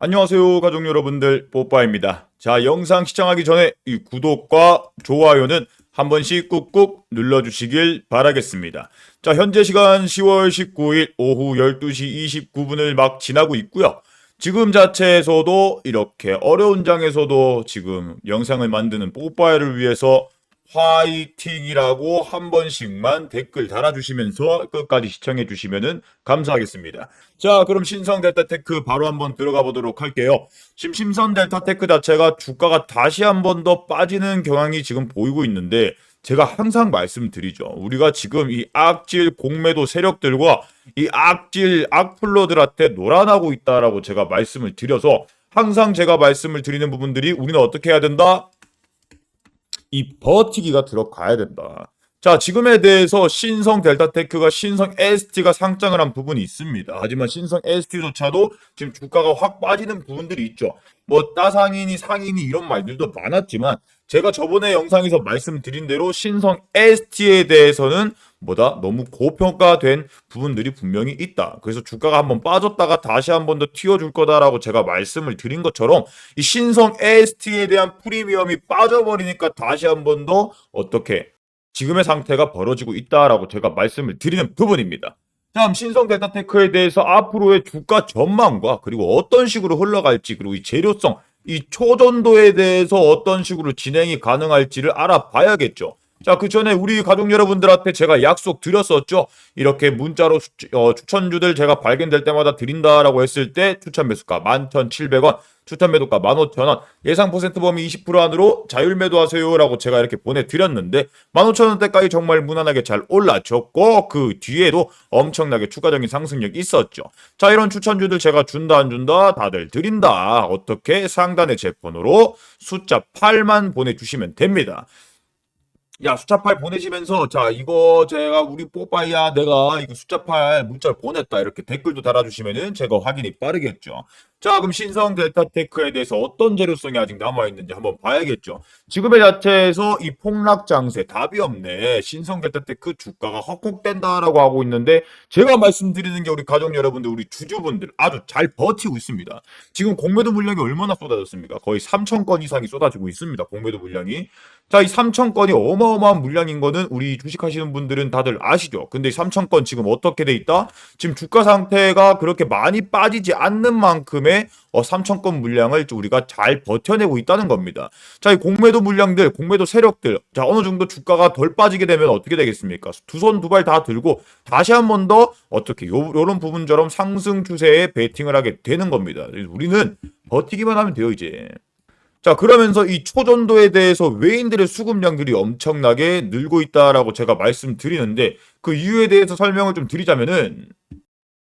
안녕하세요 가족 여러분들. 뽀빠입니다. 자 영상 시청하기 전에 이 구독과 좋아요는 한 번씩 꾹꾹 눌러주시길 바라겠습니다. 자 현재 시간 10월 19일 오후 12시 29분을 막 지나고 있고요. 지금 자체에서도 이렇게 어려운 장에서도 지금 영상을 만드는 뽀빠이를 위해서 화이팅이라고 한 번씩만 댓글 달아주시면서 끝까지 시청해 주시면 감사하겠습니다. 자, 그럼 신성 델타테크 바로 한번 들어가 보도록 할게요. 지금 신성 델타테크 자체가 주가가 다시 한번 더 빠지는 경향이 지금 보이고 있는데 제가 항상 말씀드리죠. 우리가 지금 이 악질 공매도 세력들과 이 악질 악플러들한테 놀아나고 있다라고 제가 말씀을 드려서 항상 제가 말씀을 드리는 부분들이 우리는 어떻게 해야 된다? 이 버티기가 들어가야 된다. 자, 지금에 대해서 신성 델타테크가 신성 ST가 상장을 한 부분이 있습니다. 하지만 신성 ST조차도 지금 주가가 확 빠지는 부분들이 있죠. 뭐 따상이니 상이니 이런 말들도 많았지만 제가 저번에 영상에서 말씀드린 대로 신성 ST에 대해서는 뭐다 너무 고평가된 부분들이 분명히 있다. 그래서 주가가 한번 빠졌다가 다시 한번 더 튀어줄 거다라고 제가 말씀을 드린 것처럼 이 신성 ST에 대한 프리미엄이 빠져버리니까 다시 한번 더 어떻게 지금의 상태가 벌어지고 있다라고 제가 말씀을 드리는 부분입니다. 다음 신성 델타테크에 대해서 앞으로의 주가 전망과 그리고 어떤 식으로 흘러갈지 그리고 이 재료성 이 초전도에 대해서 어떤 식으로 진행이 가능할지를 알아봐야겠죠. 자, 그 전에 우리 가족 여러분들한테 제가 약속 드렸었죠. 이렇게 문자로 수, 어, 추천주들 제가 발견될 때마다 드린다라고 했을 때 추천 매수가 11,700원, 추천 매도가 15,000원, 예상 퍼센트 범위 20% 안으로 자율 매도하세요라고 제가 이렇게 보내드렸는데 15,000원대까지 정말 무난하게 잘 올라줬고 그 뒤에도 엄청나게 추가적인 상승력이 있었죠. 자, 이런 추천주들 제가 준다 안 준다 다들 드린다. 어떻게 상단의 제 폰으로 숫자 8만 보내주시면 됩니다. 야 숫자 8 보내시면서 자 이거 제가 우리 뽀빠이야 내가 이거 숫자 8 문자를 보냈다 이렇게 댓글도 달아주시면은 제가 확인이 빠르겠죠. 자 그럼 신성 델타테크에 대해서 어떤 재료성이 아직 남아있는지 한번 봐야겠죠. 지금의 자체에서 이 폭락 장세 답이 없네. 신성 델타테크 주가가 헉헉댄다라고 하고 있는데 제가 말씀드리는 게 우리 가족 여러분들 우리 주주분들 아주 잘 버티고 있습니다. 지금 공매도 물량이 얼마나 쏟아졌습니까? 거의 3천 건 이상이 쏟아지고 있습니다 공매도 물량이 자, 이 3천 건이 어마어마한 물량인 거는 우리 주식하시는 분들은 다들 아시죠? 근데 3천 건 지금 어떻게 돼 있다? 지금 주가 상태가 그렇게 많이 빠지지 않는 만큼의 어, 3천 건 물량을 우리가 잘 버텨내고 있다는 겁니다. 자, 이 공매도 물량들, 공매도 세력들, 자, 어느 정도 주가가 덜 빠지게 되면 어떻게 되겠습니까? 두 손 두 발 다 들고 다시 한 번 더 어떻게 요, 요런 부분처럼 상승 추세에 베팅을 하게 되는 겁니다. 우리는 버티기만 하면 돼요, 이제. 자, 그러면서 이 초전도에 대해서 외인들의 수급량들이 엄청나게 늘고 있다라고 제가 말씀드리는데 그 이유에 대해서 설명을 좀 드리자면은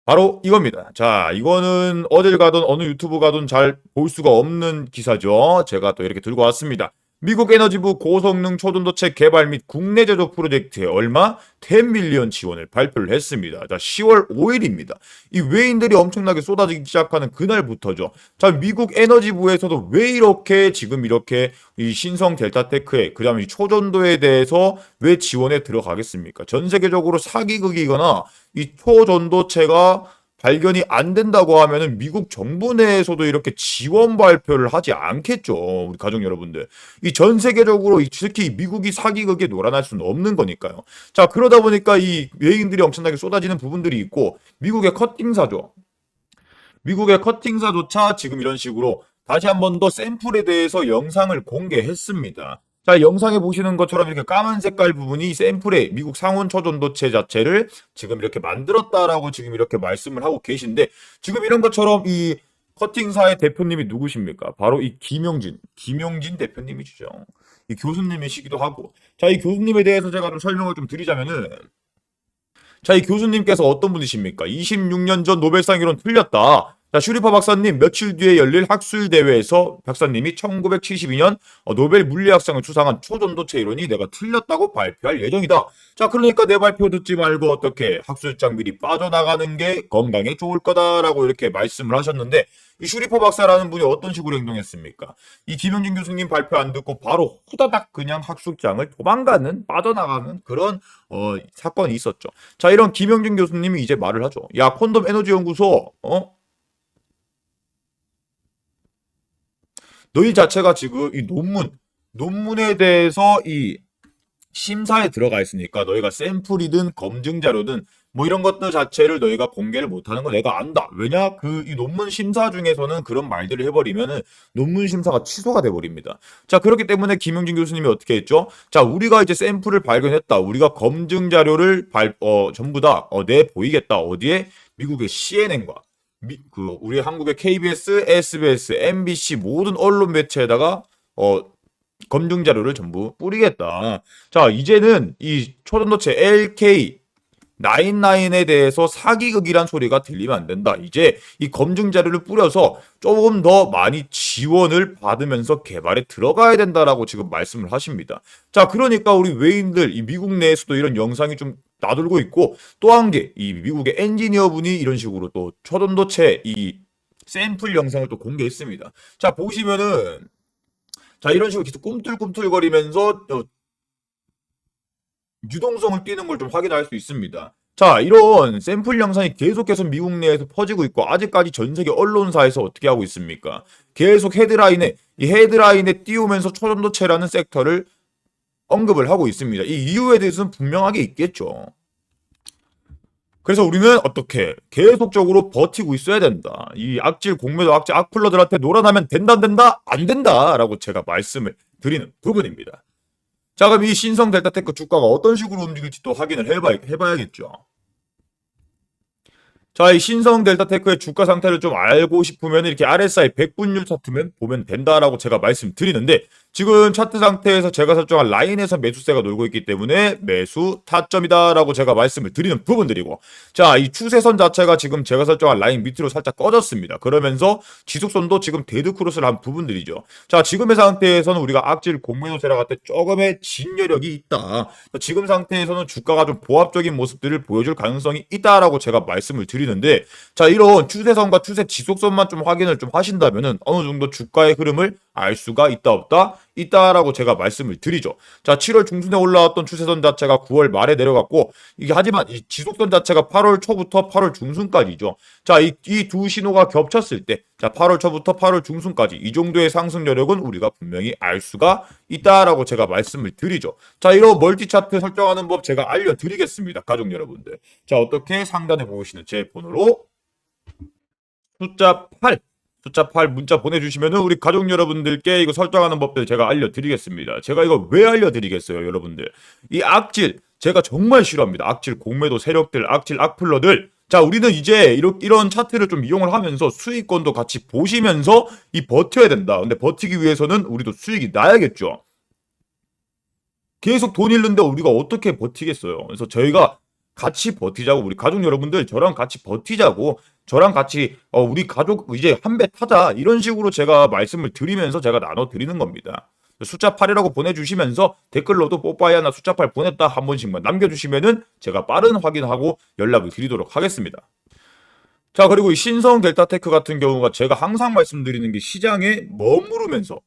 바로 이겁니다. 자, 이거는 어딜 가든 어느 유튜브 가든 잘 볼 수가 없는 기사죠. 제가 또 이렇게 들고 왔습니다. 미국 에너지부 고성능 초전도체 개발 및 국내 제조 프로젝트에 얼마 10밀리언 지원을 발표를 했습니다. 자, 10월 5일입니다. 이 외인들이 엄청나게 쏟아지기 시작하는 그날부터죠. 자, 미국 에너지부에서도 왜 이렇게 지금 이렇게 이 신성 델타테크에 그다음에 이 초전도에 대해서 왜 지원에 들어가겠습니까? 전 세계적으로 사기극이거나 이 초전도체가 발견이 안 된다고 하면은 미국 정부 내에서도 이렇게 지원 발표를 하지 않겠죠. 우리 가족 여러분들. 이 전 세계적으로 특히 미국이 사기극에 놀아날 수는 없는 거니까요. 자, 그러다 보니까 이 외인들이 엄청나게 쏟아지는 부분들이 있고 미국의 커팅사죠. 미국의 커팅사조차 지금 이런 식으로 다시 한 번 더 샘플에 대해서 영상을 공개했습니다. 자, 영상에 보시는 것처럼 이렇게 까만 색깔 부분이 샘플의 미국 상온 초전도체 자체를 지금 이렇게 만들었다라고 지금 이렇게 말씀을 하고 계신데 지금 이런 것처럼 이 커팅사의 대표님이 누구십니까? 바로 이 김용진, 김용진 대표님이시죠. 이 교수님이시기도 하고. 자, 이 교수님에 대해서 제가 좀 설명을 좀 드리자면은 자, 이 교수님께서 어떤 분이십니까? 26년 전 노벨상 이론 틀렸다. 자, 슈리파 박사님 며칠 뒤에 열릴 학술 대회에서 박사님이 1972년 어, 노벨 물리학상을 추상한 초전도체 이론이 내가 틀렸다고 발표할 예정이다. 자, 그러니까 내 발표 듣지 말고 어떻게 학술장 미리 빠져나가는 게 건강에 좋을 거다라고 이렇게 말씀을 하셨는데 이 슈리퍼 박사라는 분이 어떤 식으로 행동했습니까? 이 김영진 교수님 발표 안 듣고 바로 후다닥 그냥 학술장을 도망가는 빠져나가는 그런 어, 사건이 있었죠. 자, 이런 김영진 교수님이 이제 말을 하죠. 야, 콘돔 에너지 연구소 어? 너희 자체가 지금 이 논문 논문에 대해서 이 심사에 들어가 있으니까 너희가 샘플이든 검증 자료든 뭐 이런 것들 자체를 너희가 공개를 못하는 거 내가 안다. 왜냐? 그 이 논문 심사 중에서는 그런 말들을 해버리면은 논문 심사가 취소가 돼버립니다. 자 그렇기 때문에 김용진 교수님이 어떻게 했죠? 자 우리가 이제 샘플을 발견했다. 우리가 검증 자료를 발 어 전부 다내 보이겠다. 어디에 미국의 CNN과 미, 그 우리 한국의 KBS, SBS, MBC 모든 언론 매체에다가 어 검증 자료를 전부 뿌리겠다. 자, 이제는 이 초전도체 LK 99에 대해서 사기극이란 소리가 들리면 안 된다. 이제 이 검증 자료를 뿌려서 조금 더 많이 지원을 받으면서 개발에 들어가야 된다라고 지금 말씀을 하십니다. 자, 그러니까 우리 외인들, 이 미국 내에서도 이런 영상이 좀 나돌고 있고 또한 개, 이 미국의 엔지니어 분이 이런 식으로 또 초전도체 이 샘플 영상을 또 공개했습니다. 자, 보시면은 자, 이런 식으로 계속 꿈틀꿈틀거리면서 어, 유동성을 띠는 걸 좀 확인할 수 있습니다. 자, 이런 샘플 영상이 계속해서 미국 내에서 퍼지고 있고 아직까지 전 세계 언론사에서 어떻게 하고 있습니까? 계속 헤드라인에 이 헤드라인에 띄우면서 초전도체라는 섹터를 언급을 하고 있습니다. 이 이유에 대해서는 분명하게 있겠죠. 그래서 우리는 어떻게 계속적으로 버티고 있어야 된다. 이 악질 공매도 악질 악플러들한테 놀아나면 된다 안 된다 안 된다라고 제가 말씀을 드리는 부분입니다. 자 그럼 이 신성 델타 테크 주가가 어떤 식으로 움직일지 또 확인을 해봐, 해봐야겠죠. 자, 이 신성 델타테크의 주가 상태를 좀 알고 싶으면 이렇게 RSI 100분율 차트면 보면 된다라고 제가 말씀드리는데 지금 차트 상태에서 제가 설정한 라인에서 매수세가 놀고 있기 때문에 매수 타점이다라고 제가 말씀을 드리는 부분들이고 자, 이 추세선 자체가 지금 제가 설정한 라인 밑으로 살짝 꺼졌습니다. 그러면서 지속선도 지금 데드 크로스를 한 부분들이죠. 자, 지금의 상태에서는 우리가 악질 공매도 세라갈 때 조금의 진여력이 있다. 지금 상태에서는 주가가 좀 보합적인 모습들을 보여줄 가능성이 있다라고 제가 말씀을 드리는 데 자, 이런 추세선과 추세 지속선만 좀 확인을 좀 하신다면은 어느 정도 주가의 흐름을 알 수가 있다 없다 있다라고 제가 말씀을 드리죠. 자, 7월 중순에 올라왔던 추세선 자체가 9월 말에 내려갔고 이게 하지만 이 지속선 자체가 8월 초부터 8월 중순까지죠. 자, 이이두 신호가 겹쳤을 때 자, 8월 초부터 8월 중순까지 이 정도의 상승 여력은 우리가 분명히 알 수가 있다라고 제가 말씀을 드리죠. 자, 이런 멀티 차트 설정하는 법 제가 알려 드리겠습니다. 가족 여러분들. 자, 어떻게 상단에 보시는 제 번호로 숫자 8 숫자 8 문자 보내주시면은 우리 가족 여러분들께 이거 설정하는 법들 제가 알려드리겠습니다. 제가 이거 왜 알려드리겠어요, 여러분들? 이 악질 제가 정말 싫어합니다. 악질 공매도 세력들, 악질 악플러들. 자, 우리는 이제 이런, 이런 차트를 좀 이용을 하면서 수익권도 같이 보시면서 이 버텨야 된다. 근데 버티기 위해서는 우리도 수익이 나야겠죠. 계속 돈 잃는데 우리가 어떻게 버티겠어요. 그래서 저희가 같이 버티자고 우리 가족 여러분들 저랑 같이 버티자고 저랑 같이 어, 우리 가족 이제 한 배 타자 이런 식으로 제가 말씀을 드리면서 제가 나눠 드리는 겁니다. 숫자 8이라고 보내주시면서 댓글로도 뽀빠이 하나 숫자 8 보냈다 한 번씩만 남겨주시면은 제가 빠른 확인하고 연락을 드리도록 하겠습니다. 자 그리고 이 신성 델타테크 같은 경우가 제가 항상 말씀드리는 게 시장에 머무르면서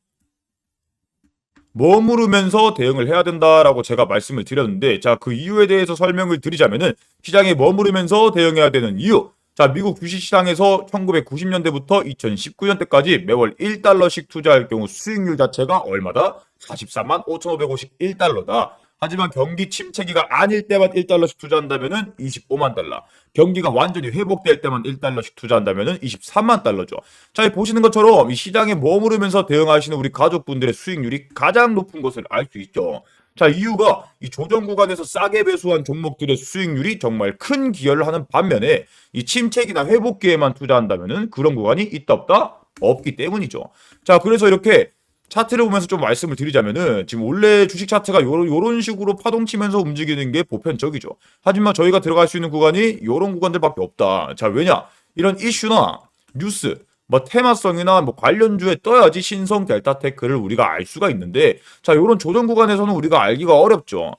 머무르면서 대응을 해야 된다라고 제가 말씀을 드렸는데 자 그 이유에 대해서 설명을 드리자면은 시장에 머무르면서 대응해야 되는 이유 자, 미국 주식시장에서 1990년대부터 2019년대까지 매월 1달러씩 투자할 경우 수익률 자체가 얼마다? 43만 5,551달러다. 하지만 경기 침체기가 아닐 때만 1달러씩 투자한다면은 25만 달러. 경기가 완전히 회복될 때만 1달러씩 투자한다면은 23만 달러죠. 자, 보시는 것처럼 이 시장에 머무르면서 대응하시는 우리 가족분들의 수익률이 가장 높은 것을 알 수 있죠. 자, 이유가 이 조정 구간에서 싸게 배수한 종목들의 수익률이 정말 큰 기여를 하는 반면에 이 침체기나 회복기에만 투자한다면은 그런 구간이 있다 없다 없기 때문이죠. 자, 그래서 이렇게 차트를 보면서 좀 말씀을 드리자면은 지금 원래 주식 차트가 요런, 요런 식으로 파동치면서 움직이는 게 보편적이죠. 하지만 저희가 들어갈 수 있는 구간이 요런 구간들밖에 없다. 자, 왜냐? 이런 이슈나 뉴스 뭐 테마성이나 뭐 관련주에 떠야지 신성 델타 테크를 우리가 알 수가 있는데 자 이런 조정 구간에서는 우리가 알기가 어렵죠.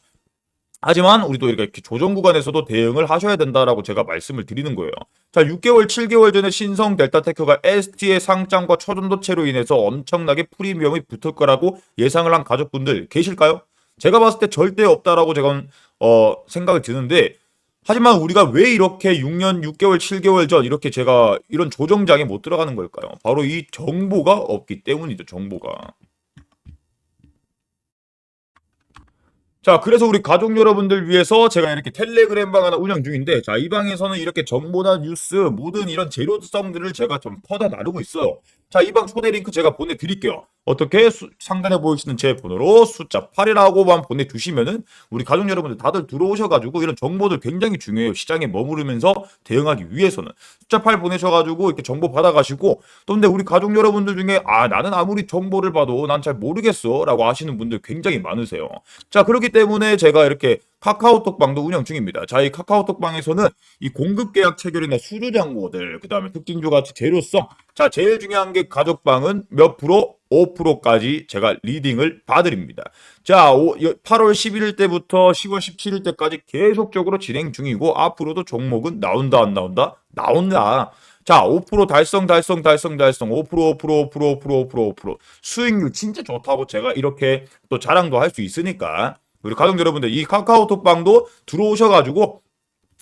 하지만 우리도 이렇게 조정 구간에서도 대응을 하셔야 된다라고 제가 말씀을 드리는 거예요. 자, 6개월, 7개월 전에 신성 델타테크가 ST의 상장과 초전도체로 인해서 엄청나게 프리미엄이 붙을 거라고 예상을 한 가족분들 계실까요? 제가 봤을 때 절대 없다라고 제가 어, 생각이 드는데 하지만 우리가 왜 이렇게 6년, 6개월, 7개월 전 이렇게 제가 이런 조정장에 못 들어가는 걸까요? 바로 이 정보가 없기 때문이죠, 정보가. 자, 그래서 우리 가족 여러분들 위해서 제가 이렇게 텔레그램 방 하나 운영 중인데, 자, 이 방에서는 이렇게 정보나 뉴스, 모든 이런 재료성들을 제가 좀 퍼다 나르고 있어요. 자, 이 방 초대 링크 제가 보내드릴게요. 어떻게 수- 상단에 보이시는 제 번호로 숫자 8이라고만 보내주시면은 우리 가족 여러분들 다들 들어오셔가지고 이런 정보들 굉장히 중요해요. 시장에 머무르면서 대응하기 위해서는 숫자 8 보내셔가지고 이렇게 정보 받아가시고 또 근데 우리 가족 여러분들 중에 아 나는 아무리 정보를 봐도 난 잘 모르겠어 라고 하시는 분들 굉장히 많으세요. 자 그렇기 때문에 제가 이렇게 카카오톡 방도 운영 중입니다. 자, 이 카카오톡 방에서는 이 공급 계약 체결이나 수주 장고들, 그 다음에 특징주 가치 재료성. 자, 제일 중요한 게 가족 방은 몇 프로? 5%까지 제가 리딩을 봐드립니다. 자, 8월 11일 때부터 10월 17일 때까지 계속적으로 진행 중이고, 앞으로도 종목은 나온다, 안 나온다? 나온다. 자, 5% 달성, 달성, 달성, 달성, 5%, 5%, 5%, 5%, 5%, 5%. 수익률 진짜 좋다고 제가 이렇게 또 자랑도 할 수 있으니까. 우리 가족 여러분들 이 카카오톡 방도 들어오셔가지고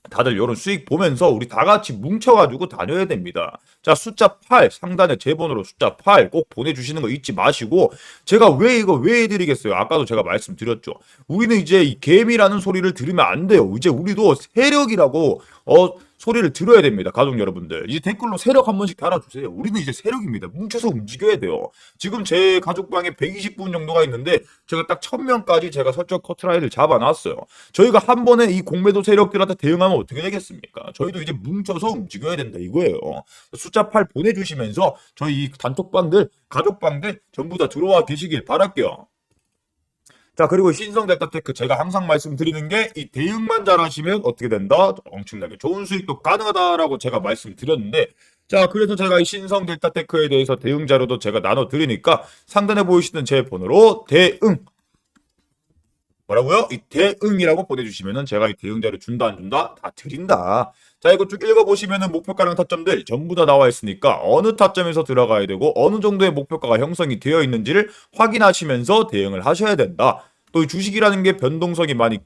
다들 이런 수익 보면서 우리 다 같이 뭉쳐가지고 다녀야 됩니다. 자, 숫자 8, 상단에 제 번호로 숫자 8 꼭 보내주시는 거 잊지 마시고, 제가 왜 이거 왜 해드리겠어요? 아까도 제가 말씀드렸죠. 우리는 이제 이 개미라는 소리를 들으면 안 돼요. 이제 우리도 세력이라고, 어, 소리를 들어야 됩니다. 가족 여러분들. 이제 댓글로 세력 한 번씩 달아주세요. 우리는 이제 세력입니다. 뭉쳐서 움직여야 돼요. 지금 제 가족방에 120분 정도가 있는데 제가 딱 1000명까지 제가 설정 커트라인을 잡아놨어요. 저희가 한 번에 이 공매도 세력들한테 대응하면 어떻게 되겠습니까? 저희도 이제 뭉쳐서 움직여야 된다 이거예요. 숫자 8 보내주시면서 저희 이 단톡방들, 가족방들 전부 다 들어와 계시길 바랄게요. 자, 그리고 신성 델타테크 제가 항상 말씀드리는 게 이 대응만 잘하시면 어떻게 된다? 엄청나게 좋은 수익도 가능하다라고 제가 말씀드렸는데 자, 그래서 제가 이 신성 델타테크에 대해서 대응 자료도 제가 나눠 드리니까 상단에 보이시는 제 번호로 대응 뭐라고요? 이 대응이라고 보내주시면은 제가 이 대응 자료 준다 안 준다 다 드린다. 자 이거 쭉 읽어보시면은 목표가랑 타점들 전부 다 나와 있으니까 어느 타점에서 들어가야 되고 어느 정도의 목표가가 형성이 되어 있는지를 확인하시면서 대응을 하셔야 된다. 또이 주식이라는 게 변동성이 많이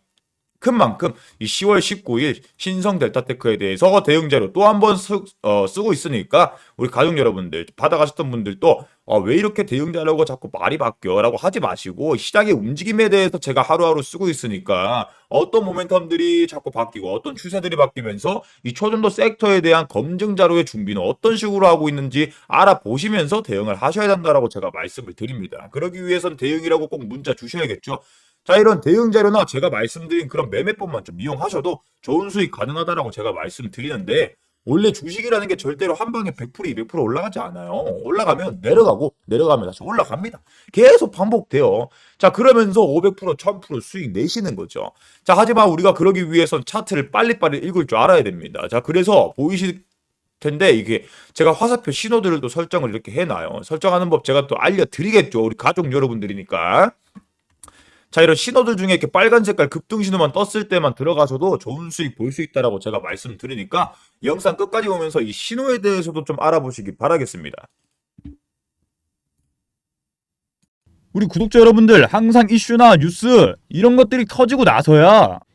큰 만큼 이 10월 19일 신성 델타테크에 대해서 대응 자료 또 한번 어, 쓰고 있으니까 우리 가족 여러분들 받아가셨던 분들도 어, 왜 이렇게 대응 자료가 자꾸 말이 바뀌어라고 하지 마시고 시장의 움직임에 대해서 제가 하루하루 쓰고 있으니까 어떤 모멘텀들이 자꾸 바뀌고 어떤 추세들이 바뀌면서 이 초전도 섹터에 대한 검증 자료의 준비는 어떤 식으로 하고 있는지 알아보시면서 대응을 하셔야 된다라고 제가 말씀을 드립니다. 그러기 위해선 대응이라고 꼭 문자 주셔야겠죠. 자, 이런 대응 자료나 제가 말씀드린 그런 매매법만 좀 이용하셔도 좋은 수익 가능하다라고 제가 말씀드리는데 원래 주식이라는 게 절대로 한 방에 100% 200% 올라가지 않아요. 올라가면 내려가고 내려가면 다시 올라갑니다. 계속 반복돼요. 자, 그러면서 500% 1000% 수익 내시는 거죠. 자, 하지만 우리가 그러기 위해선 차트를 빨리빨리 읽을 줄 알아야 됩니다. 자, 그래서 보이실 텐데 이게 제가 화살표 신호들을 또 설정을 이렇게 해놔요. 설정하는 법 제가 또 알려드리겠죠. 우리 가족 여러분들이니까. 자, 이런 신호들 중에 이렇게 빨간 색깔 급등 신호만 떴을 때만 들어가셔도 좋은 수익 볼 수 있다라고 제가 말씀드리니까 영상 끝까지 보면서 이 신호에 대해서도 좀 알아보시기 바라겠습니다. 우리 구독자 여러분들 항상 이슈나 뉴스 이런 것들이 터지고 나서야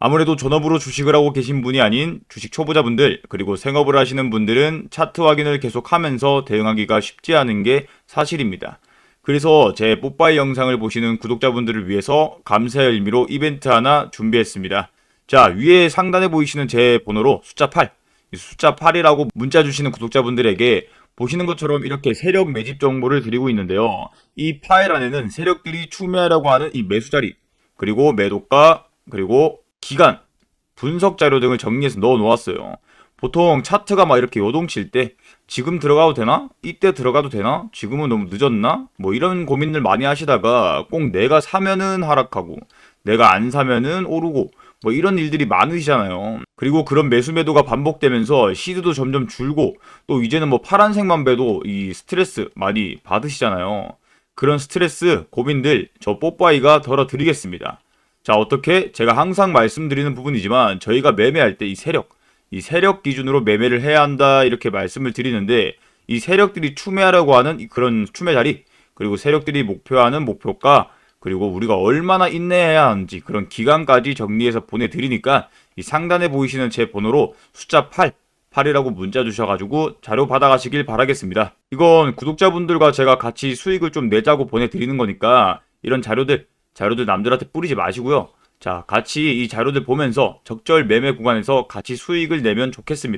아무래도 전업으로 주식을 하고 계신 분이 아닌 주식 초보자분들 그리고 생업을 하시는 분들은 차트 확인을 계속하면서 대응하기가 쉽지 않은 게 사실입니다. 그래서 제 뽀빠이 영상을 보시는 구독자분들을 위해서 감사의 의미로 이벤트 하나 준비했습니다. 자, 위에 상단에 보이시는 제 번호로 숫자 8, 이 숫자 8이라고 문자 주시는 구독자분들에게 보시는 것처럼 이렇게 세력 매집 정보를 드리고 있는데요. 이 파일 안에는 세력들이 추매하려고 하는 이 매수 자리, 그리고 매도가, 그리고 기간, 분석 자료 등을 정리해서 넣어 놓았어요. 보통 차트가 막 이렇게 요동칠 때 지금 들어가도 되나? 이때 들어가도 되나? 지금은 너무 늦었나? 뭐 이런 고민을 많이 하시다가 꼭 내가 사면은 하락하고 내가 안 사면은 오르고 뭐 이런 일들이 많으시잖아요. 그리고 그런 매수 매도가 반복되면서 시드도 점점 줄고 또 이제는 뭐 파란색만 배도 이 스트레스 많이 받으시잖아요. 그런 스트레스, 고민들 저 뽀빠이가 덜어드리겠습니다. 자, 어떻게? 제가 항상 말씀드리는 부분이지만 저희가 매매할 때 이 세력, 이 세력 기준으로 매매를 해야 한다 이렇게 말씀을 드리는데 이 세력들이 추매하려고 하는 이 그런 추매 자리 그리고 세력들이 목표하는 목표가 그리고 우리가 얼마나 인내해야 하는지 그런 기간까지 정리해서 보내드리니까 이 상단에 보이시는 제 번호로 숫자 8 8이라고 문자 주셔가지고 자료 받아가시길 바라겠습니다. 이건 구독자분들과 제가 같이 수익을 좀 내자고 보내드리는 거니까 이런 자료들 자료들 남들한테 뿌리지 마시고요. 자, 같이 이 자료들 보면서 적절 매매 구간에서 같이 수익을 내면 좋겠습니다.